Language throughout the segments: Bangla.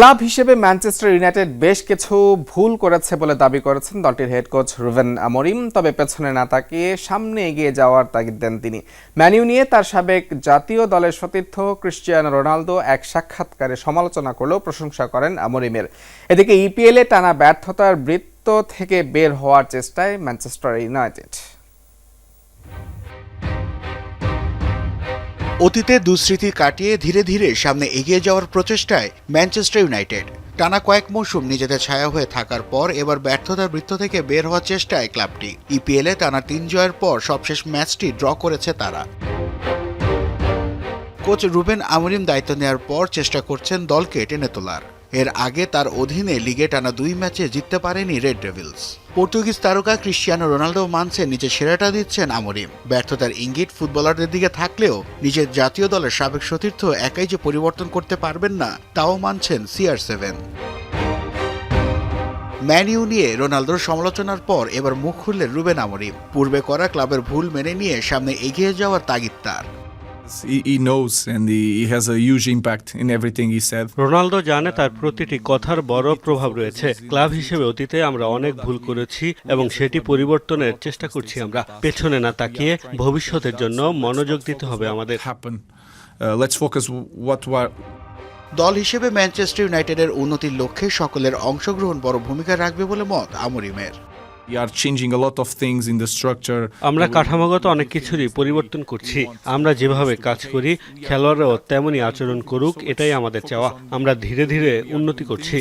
ক্লাব হিসেবে ম্যানচেস্টার ইউনাইটেড বেশ কিছু ভুল করেছে বলে দাবি করেছেন দলটির হেড কোচ রুভেন আমরিম। তবে পেছনে না তাকিয়ে সামনে এগিয়ে যাওয়ার তাগিদ দেন তিনি। ম্যানিউ নিয়ে তার সাবেক জাতীয় দলের সতীর্থ ক্রিশ্চিয়ানো রোনালদো এক সাক্ষাৎকারে সমালোচনা করলেও প্রশংসা করেন আমরিমের। এদিকে ইপিএলে টানা ব্যর্থতার বৃত্ত থেকে বের হওয়ার চেষ্টায় ম্যানচেস্টার ইউনাইটেড। অতীতে দুস্মৃতি কাটিয়ে ধীরে ধীরে সামনে এগিয়ে যাওয়ার প্রচেষ্টায় ম্যানচেস্টার ইউনাইটেড। টানা কয়েক মৌসুম নিজেদের ছায়া হয়ে থাকার পর এবার ব্যর্থতার বৃত্ত থেকে বের হওয়ার চেষ্টায় ক্লাবটি। ইপিএলে টানা তিন জয়ের পর সবশেষ ম্যাচটি ড্র করেছে তারা। কোচ রুবেন আমরিম দায়িত্ব নেওয়ার পর চেষ্টা করছেন দলকে টেনে তোলার। এর আগে তার অধীনে লিগে টানা দুই ম্যাচে জিততে পারেনি রেড ডেভিলস পর্তুগিজ তারকা ক্রিশ্চিয়ানো রোনালদো মানছেন নিজের সেরাটা দিচ্ছেন আমরিম ব্যর্থতার ইঙ্গিত ফুটবলারদের দিকে থাকলেও নিজের জাতীয় দলের সাবেক সতীর্থ একাই যে পরিবর্তন করতে পারবেন না, তাও মানছেন সিআর সেভেন ম্যানিউ নিয়ে রোনালদোর সমালোচনার পর এবার মুখ খুললেন রুবেন আমরিম পূর্বে করা ক্লাবের ভুল মেনে নিয়ে সামনে এগিয়ে যাওয়ার তাগিদ তার। He, he knows and he, he has a huge impact in everything he said. Ronaldo জানে তার প্রতিটি কথার বড় প্রভাব রয়েছে ক্লাব হিসেবে অতীতে আমরা অনেক ভুল করেছি এবং সেটি পরিবর্তনের চেষ্টা করছি আমরা পেছনে না তাকিয়ে ভবিষ্যতের জন্য মনোযোগ দিতে হবে আমাদের Happen. Uh, let's focus what what দল হিসেবে ম্যানচেস্টার ইউনাইটেডের উন্নতির লক্ষ্যে সকলের অংশগ্রহণ বড় ভূমিকা রাখবে বলে মত আমরিমের we are a lot of things in the structure. আমরা কাঠামোগত অনেক কিছুরই পরিবর্তন করছি আমরা যেভাবে কাজ করি খেলোয়াড়রাও তেমনই আচরণ করুক এটাই আমাদের চাওয়া আমরা ধীরে ধীরে উন্নতি করছি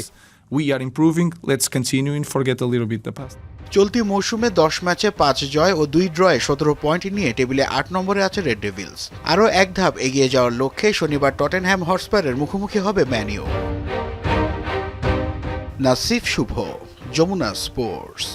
We are improving. Let's continue and forget a little bit the past. চলতি মৌসুমে দশ ম্যাচে পাঁচ জয় ও দুই ড্রয়ে সতেরো পয়েন্ট নিয়ে টেবিলে আট নম্বরে আছে রেড ডেভিলস আরও এক ধাপ এগিয়ে যাওয়ার লক্ষ্যে শনিবার টটেনহ্যাম হটস্পারের মুখোমুখি হবে ম্যানিও নাসিফ শুভ যমুনা স্পোর্টস